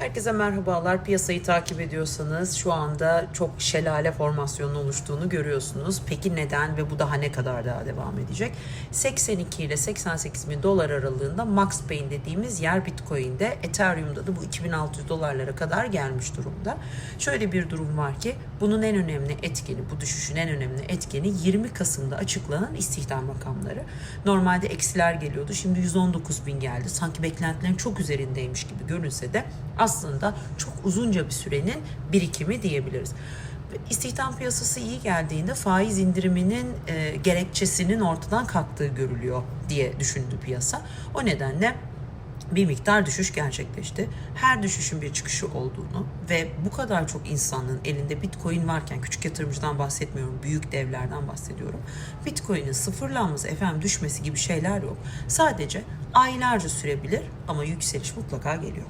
Herkese merhabalar. Piyasayı takip ediyorsanız şu anda çok şelale formasyonunun oluştuğunu görüyorsunuz. Peki neden ve bu daha ne kadar daha devam edecek? 82 ile 88 bin dolar aralığında Max Payne dediğimiz yer Bitcoin'de, Ethereum'da da bu 2600 dolarlara kadar gelmiş durumda. Şöyle bir durum var ki bunun en önemli etkeni, bu düşüşün en önemli etkeni 20 Kasım'da açıklanan istihdam rakamları. Normalde eksiler geliyordu. Şimdi 119 bin geldi. Sanki beklentilerin çok üzerindeymiş gibi görünse de aslında çok uzunca bir sürenin birikimi diyebiliriz. İstihdam piyasası iyi geldiğinde faiz indiriminin e, gerekçesinin ortadan kalktığı görülüyor diye düşündü piyasa. O nedenle bir miktar düşüş gerçekleşti. Her düşüşün bir çıkışı olduğunu ve bu kadar çok insanın elinde Bitcoin varken küçük yatırımcıdan bahsetmiyorum, büyük devlerden bahsediyorum. Bitcoin'in sıfırlanması, efendim düşmesi gibi şeyler yok. Sadece aylarca sürebilir ama yükseliş mutlaka geliyor.